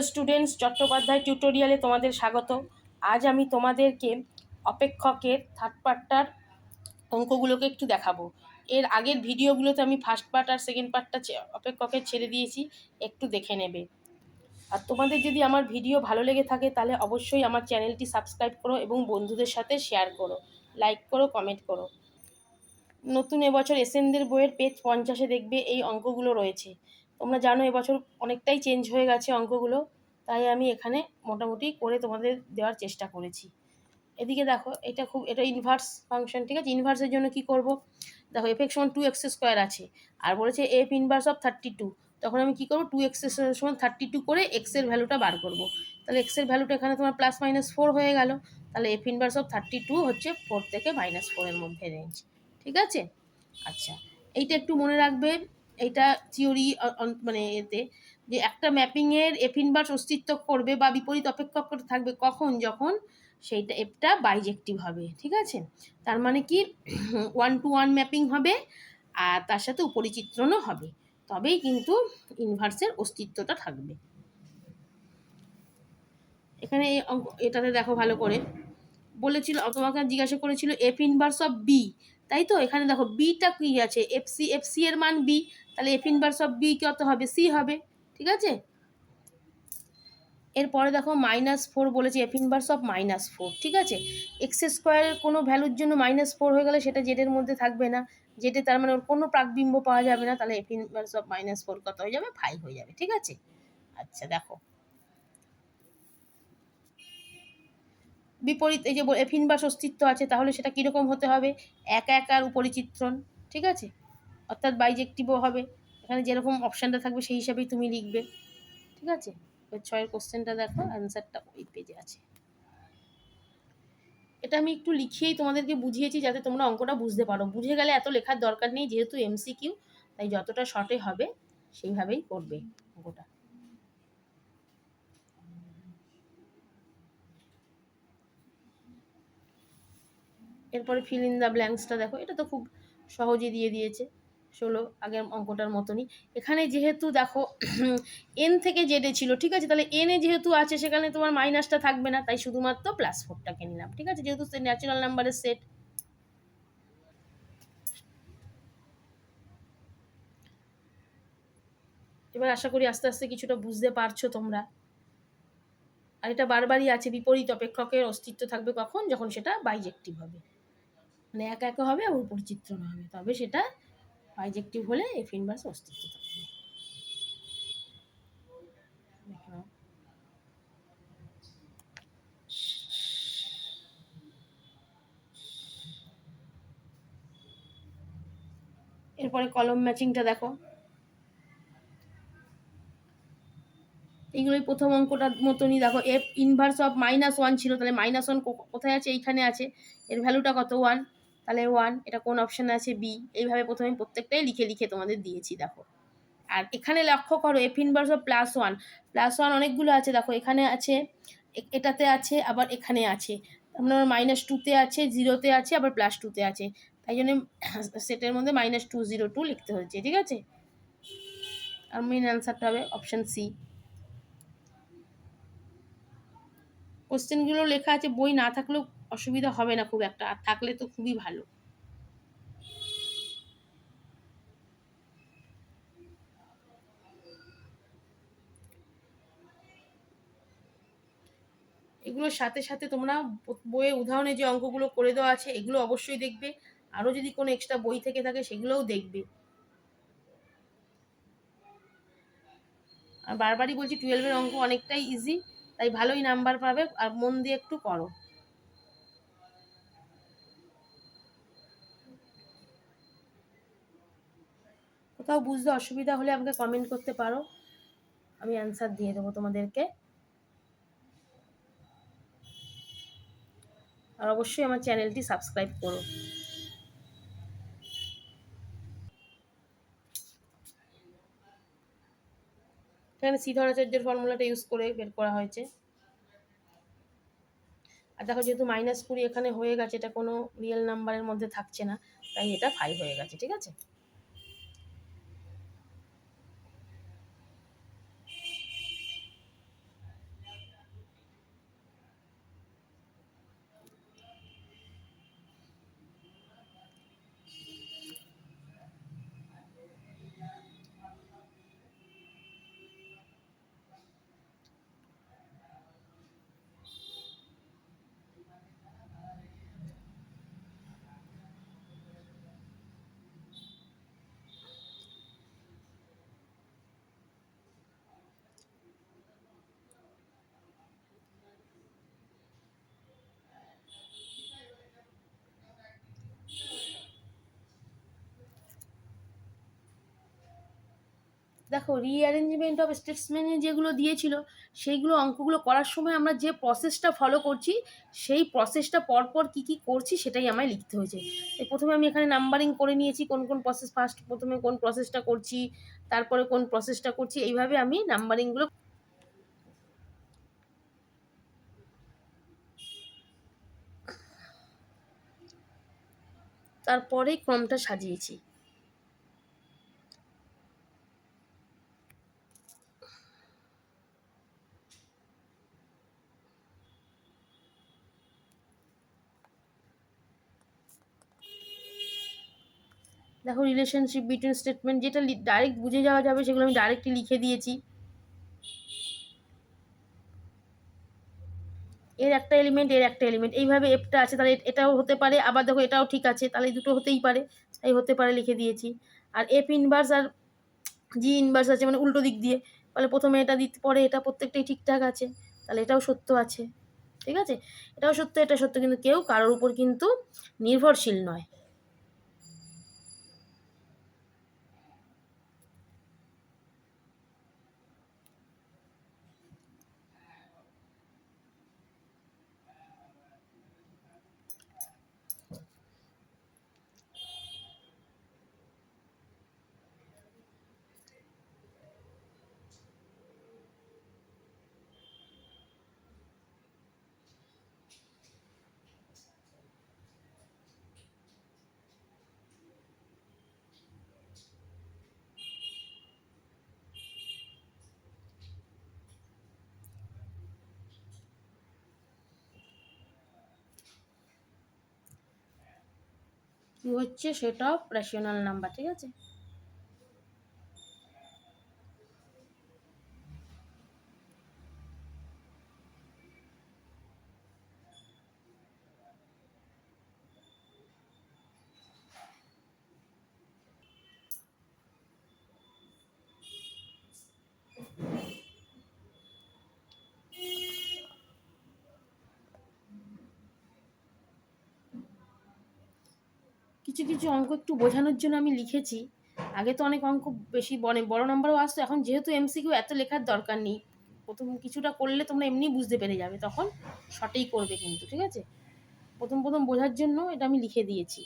Hello students Chattopadhyay টিউটোরিয়ালে তোমাদের স্বাগত। আজ আমি তোমাদেরকে অপেক্ষকের থার্ড পার্টটার অঙ্কগুলোকে একটু দেখাবো। এর আগের ভিডিওগুলোতে আমি ফার্স্ট পার্ট আর সেকেন্ড পার্টটা অপেক্ষকের ছেড়ে দিয়েছি, একটু দেখে নেবে। আর তোমাদের যদি আমার ভিডিও ভালো লেগে থাকে, তাহলে অবশ্যই আমার চ্যানেলটি সাবস্ক্রাইব করো এবং বন্ধুদের সাথে শেয়ার করো। লাইক করো কমেন্ট করো। নতুন এবছর এসএনদের বইয়ের পেজ পঞ্চাশে দেখবে এই অঙ্কগুলো রয়েছে। তোমরা জানো, এবছর অনেকটাই চেঞ্জ হয়ে গেছে অঙ্কগুলো, তাই আমি এখানে মোটামুটি করে তোমাদের দেওয়ার চেষ্টা করেছি। এদিকে দেখো, এটা খুব, এটা ইনভার্স ফাংশন ঠিক আছে? ইনভার্সের জন্য কি করব? দেখো এফ এক্স সমান টু এক্স স্কোয়ার আছে, আর বলেছে f inverse of thirty two তখন আমি কী করব? টু এক্স সমান থার্টি টু করে এক্সের ভ্যালুটা বার করব। তাহলে এক্সের ভ্যালুটা এখানে তোমার প্লাস মাইনাস ফোর হয়ে গেল, তাহলে f inverse of thirty two হচ্ছে ফোর থেকে মাইনাস ফোরের মধ্যে রেঞ্জ ঠিক আছে? আচ্ছা এইটা একটু মনে রাখবে। এইটা থিওরি মানে এতে, যে একটা ম্যাপিংয়ের এফ ইনভার্স অস্তিত্ব করবে বা বিপরীত অপেক্ষক থাকবে কখন? যখন সেইটা এফটা বাইজেক্টিভ হবে, ঠিক আছে? তার মানে কি? ওয়ান টু ওয়ান ম্যাপিং হবে, আর তার সাথে উপরিচিত্রণও হবে। তবেই কিন্তু ইনভার্সের অস্তিত্বটা থাকবে। এখানে এই অঙ্ক, এটাতে দেখো ভালো করে। বলেছিল তোমাকে জিজ্ঞাসা করেছিল এফ ইনভার্স অফ বি তাই তো? এখানে দেখো বিটা কী আছে? এফ সি এফ সি এর মান বি তাহলে এফ ইনভার্স অফ বি কত হবে? সি হবে। ঠিক আছে? এরপরে দেখো মাইনাস ফোর বলেছে f inverse of minus four ঠিক আছে? এক্স স্কোয়ারের কোনো ভ্যালুর জন্য মাইনাস ফোর হয়ে গেলে সেটা জেডের মধ্যে থাকবে না। জেডে তার মানে ওর কোনো প্রাকবিম্ব পাওয়া যাবে না। তাহলে f inverse of minus four কত হয়ে যাবে? ফাইভ হয়ে যাবে। ঠিক আছে? আচ্ছা দেখো। বিপরীত, এই যে ইনভার্স অস্তিত্ব আছে, তাহলে সেটা কীরকম হতে হবে? একা এক আর উপরিচিত্রণ, ঠিক আছে? অর্থাৎ বাইজেক্টিভও হবে। এখানে যেরকম অপশানটা থাকবে, সেই হিসাবেই তুমি লিখবে, ঠিক আছে? ছয়ের কোশ্চেনটা দেখো, অ্যান্সারটা ওই পেজে আছে। এটা আমি একটু লিখিয়েই তোমাদেরকে বুঝিয়েছি, যাতে তোমরা অঙ্কটা বুঝতে পারো। বুঝে গেলে এত লেখার দরকার নেই, যেহেতু এমসিকিউ তাই যতটা শর্টে হবে, সেইভাবেই করবে অঙ্কটা। এরপরে ফিল ইন দ্য ব্ল্যাঙ্কসটা দেখো, এটা তো খুব সহজে দিয়ে দিয়েছে, ষোলো আগের অঙ্কটার মতনই। এখানে যেহেতু দেখো এন থেকে জেডে ছিল, ঠিক আছে? তাহলে এনে যেহেতু আছে, সেখানে তোমার মাইনাসটা থাকবে না, তাই শুধুমাত্র প্লাস ফোরটাকে নিলাম, ঠিক আছে? যেহেতু ন্যাচারাল নাম্বারের সেট এবার আশা করি আস্তে আস্তে কিছুটা বুঝতে পারছ তোমরা। আর এটা বারবারই আছে, বিপরীত অপেক্ষকের অস্তিত্ব থাকবে কখন? যখন সেটা বাইজেক্টিভ হবে। মানে একা একা হবে আর পরিচিত্রণ হবে। তবে সেটা বাইজেক্টিভ হলে এফ ইনভার্স অস্তিত্ব থাকবে। এরপরে কলম ম্যাচিংটা দেখো। এইগুলোই প্রথম অঙ্কটার মতনই দেখো। F inverse of minus one ছিল, তাহলে মাইনাস ওয়ান কোথায় আছে? এইখানে আছে। এর ভ্যালুটা কত? ওয়ান তাহলে ওয়ান এটা কোন অপশানে আছে? বি এইভাবে প্রথমে প্রত্যেকটাই লিখে লিখে তোমাদের দিয়েছি, দেখো। আর এখানে লক্ষ্য করো f inverse of plus one plus one অনেকগুলো আছে, দেখো, এখানে আছে এটাতে আছে, আবার এখানে আছে। আপনার মাইনাস টুতে আছে জিরোতে আছে, আবার প্লাস টুতে আছে। তাই জন্য সেটের মধ্যে মাইনাস টু জিরো টু লিখতে হয়েছে, ঠিক আছে? আর মেন অ্যান্সারটা হবে অপশান সি কোশ্চেনগুলো লেখা আছে, বই না থাকলেও অসুবিধা হবে না খুব একটা, আর থাকলে তো খুবই ভালো। এগুলোর সাথে সাথে তোমরা বইয়ে উদাহরণে যে অঙ্কগুলো করে দেওয়া আছে, এগুলো অবশ্যই দেখবে। আরও যদি কোনো এক্সট্রা বই থেকে থাকে, সেগুলোও দেখবে। আর বারবারই বলছি টুয়েলভের অঙ্ক অনেকটাই ইজি তাই ভালোই নাম্বার পাবে, আর মন দিয়ে একটু করো। কোথাও বুঝতে অসুবিধা হলে আমাকে কমেন্ট করতে পারো। আমি অ্যান্সার দিয়ে দেবো তোমাদেরকে। আর অবশ্যই আমার চ্যানেলটি সাবস্ক্রাইব করো। এখানে সি ধরাচার্যের ফর্মুলাটা ইউজ করে বের করা হয়েছে। আর দেখো যেহেতু মাইনাস কুড়ি এখানে হয়ে গেছে, এটা কোনো রিয়েল নাম্বারের মধ্যে থাকছে না, তাই এটা ফাইভ হয়ে গেছে, ঠিক আছে? দেখো রিঅ্যারেঞ্জমেন্ট অফ স্টেটসম্যানে যেগুলো দিয়েছিল, সেইগুলো অঙ্কগুলো করার সময় আমরা যে প্রসেসটা ফলো করছি, সেই প্রসেসটা পরপর কী কী করছি সেটাই আমায় লিখতে হয়েছে। এই প্রথমে আমি এখানে নাম্বারিং করে নিয়েছি, কোন কোন প্রসেস ফার্স্ট প্রথমে কোন প্রসেসটা করছি, তারপরে কোন প্রসেসটা করছি, এইভাবে আমি নাম্বারিংগুলো তারপরেই ক্রমটা সাজিয়েছি। দেখো রিলেশনশিপ বিটুইন স্টেটমেন্ট যেটা ডাইরেক্ট বুঝে যাওয়া যাবে সেগুলো আমি ডাইরেক্টলি লিখে দিয়েছি। এর একটা এলিমেন্ট এর একটা এলিমেন্ট এইভাবে এফটা আছে, তাহলে এটাও হতে পারে, আবার দেখো এটাও ঠিক আছে, তাহলে দুটো হতেই পারে, তাই হতে পারে লিখে দিয়েছি। আর এফ ইনভার্স আর জি ইনভার্স আছে মানে উল্টো দিক দিয়ে। তাহলে প্রথমে এটা দিতে, পরে এটা প্রত্যেকটাই ঠিকঠাক আছে, তাহলে এটাও সত্য আছে, ঠিক আছে? এটাও সত্য, এটা সত্য, কিন্তু কেউ কারোর উপর কিন্তু নির্ভরশীল নয়। কি হচ্ছে সেটাও রেশনাল নাম্বার ঠিক আছে? কিছু কিছু অঙ্ক একটু বোঝানোর জন্য আমি লিখেছি। আগে তো অনেক অঙ্ক বেশি বনে বড় নাম্বারও আসতো, এখন যেহেতু এমসিকিউ এত লেখার দরকার নেই, প্রথম কিছুটা করলে তোমরা এমনি বুঝতে পেরে যাবে, তখন সঠিক করবে কিন্তু, ঠিক আছে? প্রথম প্রথম বোঝার জন্য এটা আমি লিখে দিয়েছি।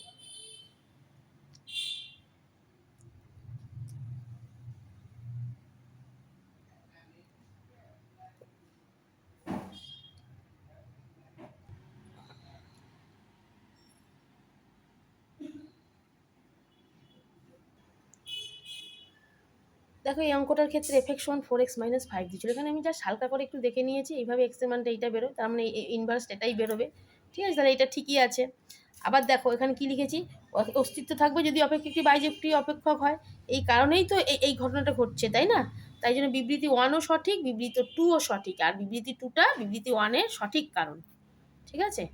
দেখো, এই অঙ্কটার ক্ষেত্রে f x one four x minus five দিচ্ছিল এখানে আমি জাস্ট হালকা করে একটু দেখে নিয়েছি, এইভাবে এক্সের মানটা এইটা বেরোয়, তার মানে ইনভার্স এটাই বেরোবে। ঠিক আছে? তাহলে এটা ঠিকই আছে। আবার দেখো, এখানে কি লিখেছি? অস্তিত্ব থাকবে যদি অপেক্ষকটি বাইজেক্টটি অপেক্ষক হয়। এই কারণেই তো এই ঘটনাটা ঘটছে, তাই না? তাই জন্য বিবৃতি ওয়ানও সঠিক, বিবৃতি টুও সঠিক। আর বিবৃতি টুটা বিবৃতি ওয়ানের সঠিক কারণ। ঠিক আছে?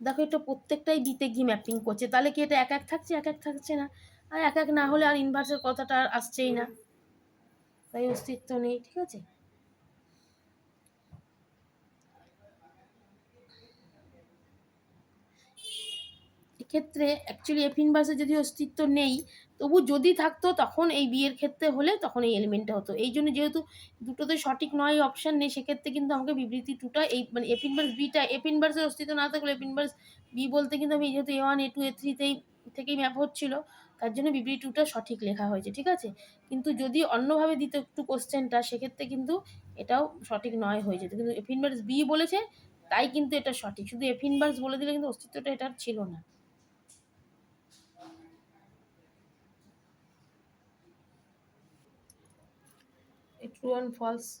দেখো, এটা প্রত্যেকটাই দিতে গিয়ে ম্যাপিং করছে। তাহলে কি এটা এক এক থাকছে? এক এক থাকছে না? আর এক এক না হলে আর ইনভার্সের কথাটা আর আসছেই না। তাই অস্তিত্ব নেই, ঠিক আছে? ক্ষেত্রে অ্যাকচুয়ালি এফ ইনভার্সের যদি অস্তিত্ব নেই তবু যদি থাকতো তখন এই বিয়ের ক্ষেত্রে হলে তখন এই এলিমেন্টটা হতো। এই জন্য যেহেতু দুটোতে সঠিক নয় অপশান নেই, সেক্ষেত্রে কিন্তু আমাকে বিবৃতি টুটা এই মানে এফ ইনভার্স বিটা এফ ইনভার্সের অস্তিত্ব না থাকলে এফ ইনভার্স বি বলতে কিন্তু আমি যেহেতু এ ওয়ান এ টু এ থ্রিতেই থেকেই ম্যাপ হচ্ছিল, তার জন্য বিবৃতি টুটা সঠিক লেখা হয়েছে, ঠিক আছে? কিন্তু যদি অন্যভাবে দিত একটু কোশ্চেনটা সেক্ষেত্রে কিন্তু এটাও সঠিক নয় হয়ে যেত। কিন্তু এফ ইনভার্স বি বলেছে, তাই কিন্তু এটা সঠিক। শুধু এফ ইনভার্স বলে দিলে কিন্তু অস্তিত্বটা এটার ছিল না। True and false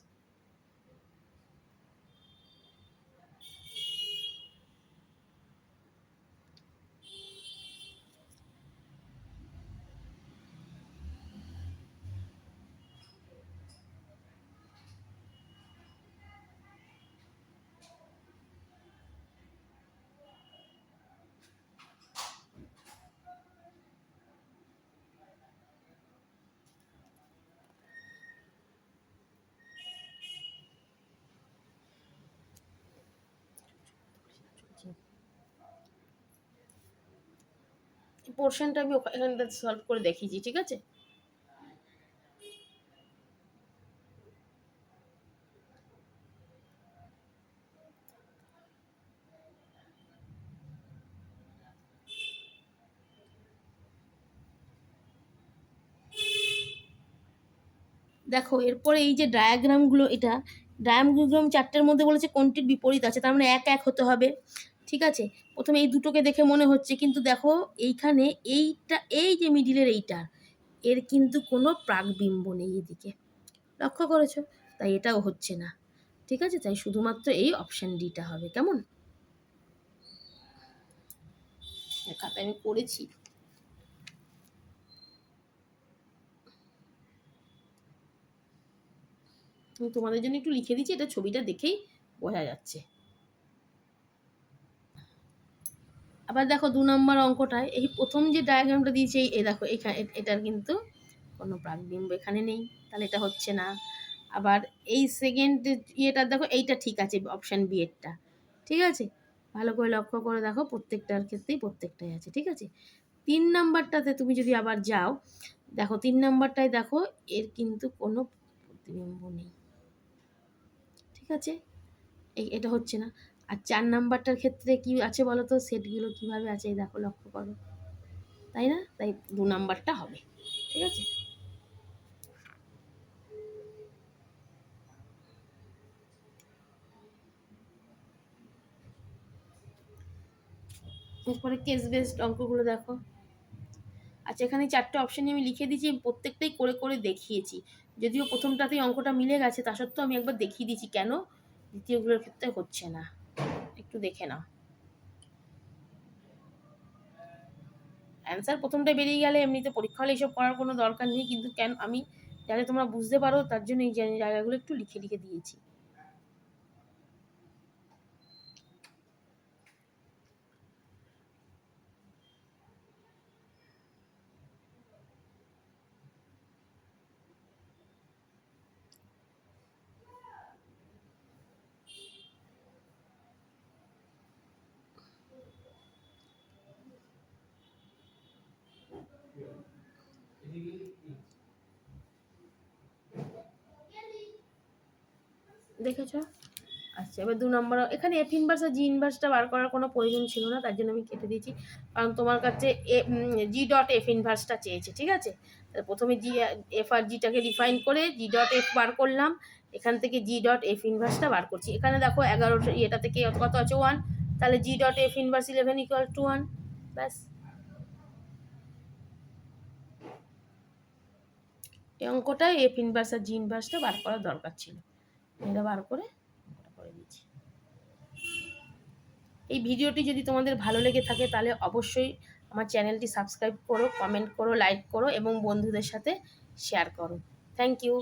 পোর্শনটা আমি ওখা- এখানটা সলভ করে দেখিয়েছি, ঠিক আছে? দেখো, এরপরে এই যে ডায়াগ্রামগুলো এটা ডায়াগ্রাম চারটের মধ্যে বলেছে, কোনটির বিপরীত আছে? তার মানে এক এক হতে হবে। ঠিক আছে? প্রথমে এই দুটোকে দেখে মনে হচ্ছে, কিন্তু দেখো এইখানে এইটা, এই যে মিডিলের এইটা, এর কিন্তু কোনো প্রাকবিম্ব নেই এদিকে। লক্ষ্য করেছ? তাই এটাও হচ্ছে না। ঠিক আছে? তাই শুধুমাত্র এই অপশান ডিটা হবে। কেমন? খাতায় আমি করেছি। তোমাদের জন্য একটু লিখে দিচ্ছি, এটা ছবিটা দেখেই বোঝা যাচ্ছে। আবার দেখো দু নম্বর অঙ্কটায় এই প্রথম যে ডায়াগ্রামটা দিয়েছে, এই দেখো এখানে এটার কিন্তু কোনো প্রাকবিম্ব এখানে নেই, তাহলে এটা হচ্ছে না। আবার এই সেকেন্ড ইয়েটা দেখো, এইটা ঠিক আছে অপশান বি এরটা। ঠিক আছে? ভালো করে লক্ষ্য করে দেখো, প্রত্যেকটার ক্ষেত্রেই প্রত্যেকটাই আছে, ঠিক আছে? তিন নাম্বারটাতে তুমি যদি আবার যাও, দেখো তিন নাম্বারটায় দেখো, এর কিন্তু কোনো প্রতিবিম্ব নেই। ঠিক আছে? এই, এটা হচ্ছে না। আর চার নাম্বারটার ক্ষেত্রে কি আছে বলো তো সেটগুলো কীভাবে আছে দেখো, লক্ষ্য করো। তাই না? তাই দু নাম্বারটা হবে, ঠিক আছে? এরপরে কেস বেসড অঙ্কগুলো দেখো। আচ্ছা এখানে চারটে অপশানই আমি লিখে দিয়েছি প্রত্যেকটাই করে করে দেখিয়েছি। যদিও প্রথমটাতেই অঙ্কটা মিলে গেছে, তা সত্ত্বেও আমি একবার দেখিয়ে দিয়েছি কেন? দ্বিতীয়গুলোর ক্ষেত্রে হচ্ছে না। একটু দেখে নাও। অ্যান্সার প্রথমটা বেরিয়ে গেলে এমনিতে পরীক্ষা হলে এইসব করার কোনো দরকার নেই, কিন্তু কেন আমি, যাতে তোমরা বুঝতে পারো, তার জন্য এই জায়- জায়গাগুলো একটু লিখে লিখে দিয়েছি। দেখেছ? আচ্ছা এবার দু নম্বর, এখানে এফ ইনভার্স আর জি ইনভার্সটা বার করার কোনো প্রয়োজন ছিল না, তার জন্য আমি কেটে দিয়েছি। কারণ তোমার কাছে জি ডট এফ ইনভার্সটা চেয়েছে, ঠিক আছে? প্রথমে জি এফ আর জিটাকে রিফাইন করে জি ডট এফ বার করলাম। এখান থেকে জি ডট এফ ইনভার্সটা বার করছি। এখানে দেখো এগারোটা ইয়েটা থেকে কত আছে? ওয়ান তাহলে g dot f inverse eleven equal to one ব্যাস। এই অঙ্কটায় এফ ইনভার্স আর জি ইনভার্সটা বার করার দরকার ছিল। এটা বার করে করে দিচ্ছি। এই ভিডিওটি যদি তোমাদের ভালো লেগে থাকে তাহলে অবশ্যই আমার চ্যানেলটি সাবস্ক্রাইব করো, কমেন্ট করো, লাইক করো এবং বন্ধুদের সাথে শেয়ার করো। Thank you